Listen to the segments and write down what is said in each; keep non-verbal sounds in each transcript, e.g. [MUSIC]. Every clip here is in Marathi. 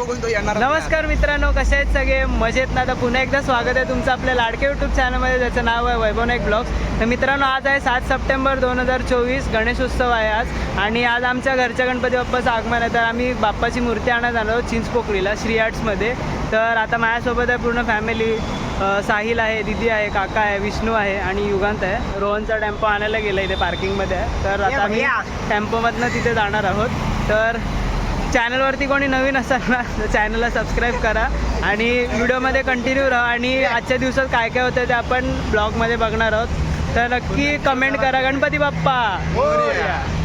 नमस्कार मित्रांनो कसे आहेत सगळे? मजेत ना? तर पुन्हा एकदा स्वागत आहे तुमचं आपल्या लाडके यूट्यूब चॅनलमध्ये ज्याचं नाव आहे वैभव नाईक ब्लॉग्स तर मित्रांनो आज आहे सात सप्टेंबर दोन हजार चोवीस गणेश उत्सव आहे आज. आणि आज आमच्या घरच्या गणपती बाप्पाचं आगमन आहे. तर आम्ही बाप्पाची मूर्ती आणत आलो चिंचपोकळीला श्री आर्ट्समध्ये तर आता माझ्यासोबत आहे पूर्ण फॅमिली साहिल आहे दिदी आहे काका आहे विष्णू आहे आणि युगांत आहे. रोहनचा टेम्पो आणायला गेला इथे पार्किंगमध्ये आहे तर आता आम्ही टेम्पोमधनं तिथे जाणार आहोत. तर चॅनलवरती कोणी नवीन असाल ना तर चॅनलला सबस्क्राईब करा आणि व्हिडिओमध्ये कंटिन्यू राहा. आणि आजच्या दिवसात काय काय होतं ते आपण ब्लॉगमध्ये बघणार आहोत. तर नक्की कमेंट करा गणपती बाप्पा! हो, हो.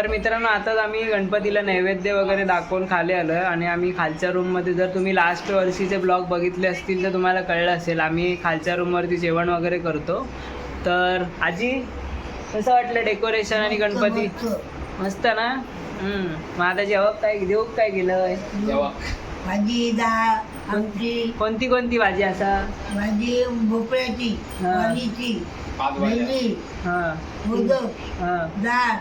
तर मित्रांनो आताच आम्ही गणपतीला नैवेद्य वगैरे दाखवून खाली आलो आहे आणि आम्ही खालच्या रूममध्ये जर तुम्ही लास्ट वर्षीचे ब्लॉग बघितले असतील तर तुम्हाला कळलं असेल आम्ही खालच्या रूमवरती जेवण वगैरे करतो. तर आजी कसं वाटलं डेकोरेशन आणि गणपती? मस्त. ना? हम्म. मग आता जेव्हा काय देऊ काय केलं भाजी डाळ आमटी. कोणती कोणती भाजी असा? भाजी भोपळ्याची हा. भेंडी हां. हां. डाळ.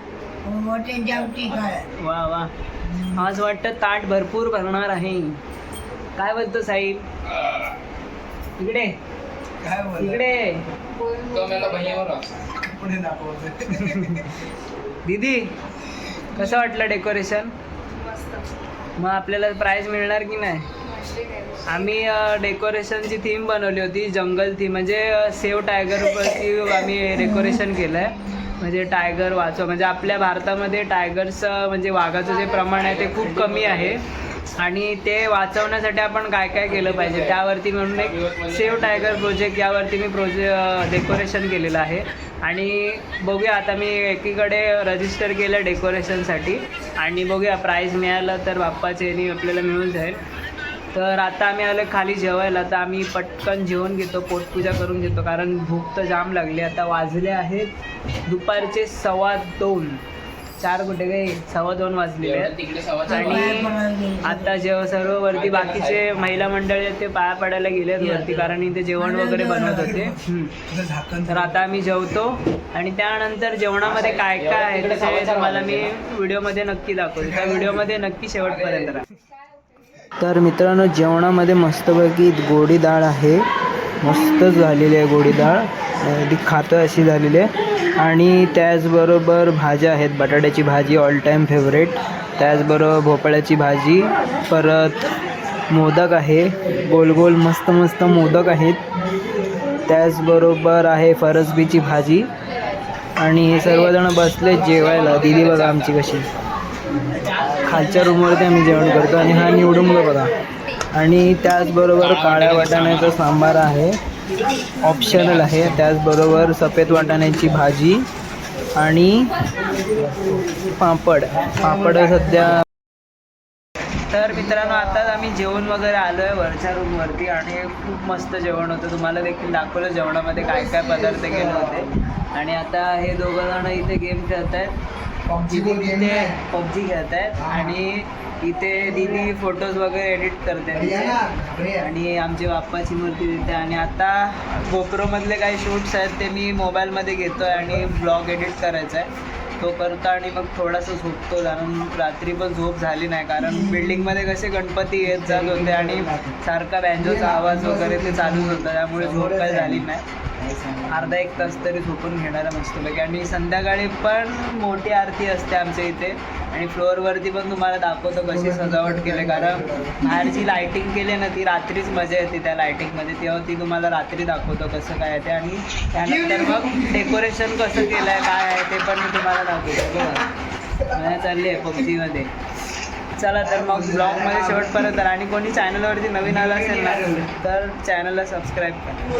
वा वा. आज वाटतं ताट भरपूर भरणार आहे. काय बोलतो साईब इकडे. इकडे. दीदी कसं वाटलं डेकोरेशन? मग आपल्याला प्राईज मिळणार की नाही? आम्ही डेकोरेशनची थीम बनवली होती जंगल थीम म्हणजे सेव टायगरवरती आम्ही डेकोरेशन केलं आहे म्हणजे टायगर वाचव म्हणजे आपल्या भारतामध्ये टायगरचं म्हणजे वाघाचं जे प्रमाण आहे ते खूप कमी आहे. आणि ते वाचवण्यासाठी आपण काय काय केलं पाहिजे? त्यावरती म्हणून एक सेव टायगर प्रोजेक्ट यावरती मी प्रोजे डेकोरेशन केलेलं आहे. आणि बघूया आता मी एकीकडे रजिस्टर केलं डेकोरेशनसाठी आणि बघूया प्राईज मिळालं तर बाप्पाचे ह्यानी आपल्याला मिळून जाईल. तर आता आम्ही आलो खाली जेवायला. तर आम्ही पटकन जेवण घेतो पोटपूजा करून घेतो. कारण भूक तर जाम लागली. आता वाजले आहेत दुपारचे सव्वा दोन. चार कुठे काही सव्वा दोन वाजलेले आहेत. आणि आता जेव्हा सर्व वरती बाकीचे महिला मंडळी आहेत ते पाया पडायला गेले वरती कारण इथे जेवण वगैरे बनवत होते. तर आता आम्ही जेवतो. आणि त्यानंतर जेवणामध्ये काय काय आहे ते तुम्हाला मी व्हिडिओमध्ये नक्की दाखवतो. त्या [LAUGHS] व्हिडिओमध्ये नक्की शेवटपर्यंत राहा. [LAUGHS] तर मित्रांनो जेवणामध्ये मस्तपैकी गोडी डाळ आहे. मस्तच झालेली आहे गोडी डाळ. ती खातं अशी झालेली आहे. आणि त्याचबरोबर भाज्या आहेत. बटाट्याची भाजी ऑल टाईम फेवरेट त्याचबरोबर भोपळ्याची भाजी परत मोदक आहे. गोल गोल मस्त मस्त मोदक आहेत. त्याचबरोबर आहे फरसबीची भाजी. आणि हे सर्वजण बसले जेवायला. दिली बघा आमची कशी. खालच्या रूमवरती आम्ही जेवण करतो आणि हा निवडून बघा. आणि त्याचबरोबर काळ्या वाटाण्याचा सांबार आहे. ऑप्शनल आहे. त्याचबरोबर सफेद वाटाण्याची भाजी आणि पापड. पापड सध्या तर मित्रांनो आताच आम्ही जेवण वगैरे आलो आहे वरच्या रूमवरती आणि खूप मस्त जेवण होतं. तुम्हाला देखील दाखवलं जेवणामध्ये काय काय पदार्थ केले होते. आणि आता हे दोघं जण इथे गेम खेळत आहेत इथे इथे पबजी खेळत. आहेत आणि इथे दीदी फोटोज वगैरे एडिट करते. आणि आमची बाप्पाची मूर्ती तिथे. आणि आता गोप्रोमधले काही शूट्स आहेत ते मी मोबाईलमध्ये घेतो आहे आणि ब्लॉग एडिट करायचा आहे तो करतो आणि मग थोडासा झोपतो कारण रात्री पण झोप झाली नाही कारण बिल्डिंगमध्ये कसे गणपती येत जात होते आणि सारखा बँजोचा आवाज वगैरे ते चालूच होता. त्यामुळे झोप काही झाली नाही. अर्धा एक तास तरी झोपून घेणारा मस्तपैकी आणि संध्याकाळी पण मोठी आरती असते आमच्या इथे. आणि फ्लोअरवरती पण तुम्हाला दाखवतो कशी सजावट केली. कारण बाहेर जी लायटिंग केली ना ती रात्रीच मजा येते त्या लायटिंगमध्ये तेव्हा ती तुम्हाला रात्री दाखवतो कसं काय येते ते. आणि त्यानंतर मग डेकोरेशन कसं केलं आहे काय आहे ते पण मी तुम्हाला दाखवतो. बघा. चालली आहे पबजीमध्ये चला तर मग ब्लॉगमध्ये शेवटपर्यंत. आणि कोणी चॅनलवरती नवीन आलं असेल ना तर चॅनलला सबस्क्राईब करा.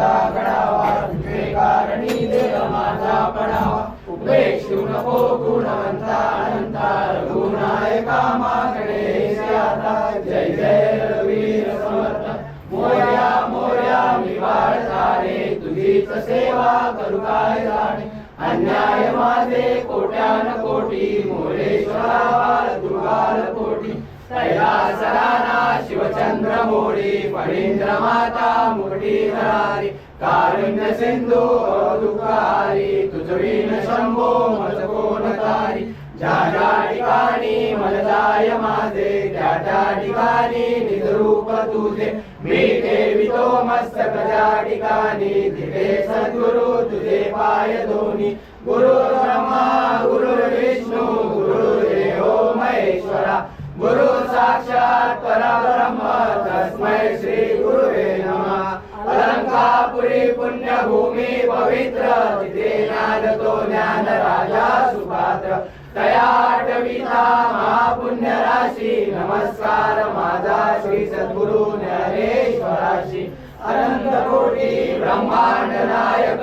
तुझा घडावा तुझे कारणी देह माझा पडावा. उपेक्ष नको गुणवंता अनंता रघुनायका माझकडे आता. जय जय रवीर समर्थ. मोर्या मोर्या मी वाळतारे तुझीच सेवा करू काय जाणे? अन्याय माझे कोट्यान कोटी मोरेश्वरा बाल दुर्गाल कोटी. कैलासराना कारुण्य सिंधू दुःखारी तुझवीन शंभो मज कोणतारी ज्या ज्या ठिकाणी मनदाय माझे त्या त्या ठिकाणी निजरूप तुझे. मी ठेवितो मस्तक ज्या ठिकाणी दिले सद्गुरु तुझे पाय दोन्ही. गुरु ब्रह्मा गुरु विष्णू गुरु देव महेश्वरा. गुरु साक्षात परब्रह्म तस्मै श्री गुरुवे नमः। अलंकापुरी पुण्यभूमी पवित्र तिथे ज्ञानतो ज्ञान राजा सुपात्र। तया आठविता महापुण्य राशी नमस्कार माझा श्री सद्गुरु ज्ञानेश्वराशी। अनंत कोटी ब्रह्मांड नायक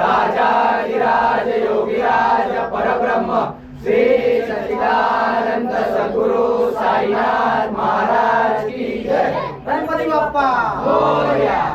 राजाधिराज योगीराज परब्रह्म। श्री सच्चिदानंद सद्गुरु साईनाथ महाराज की जय। गणपती बाप्पा। हो मोरया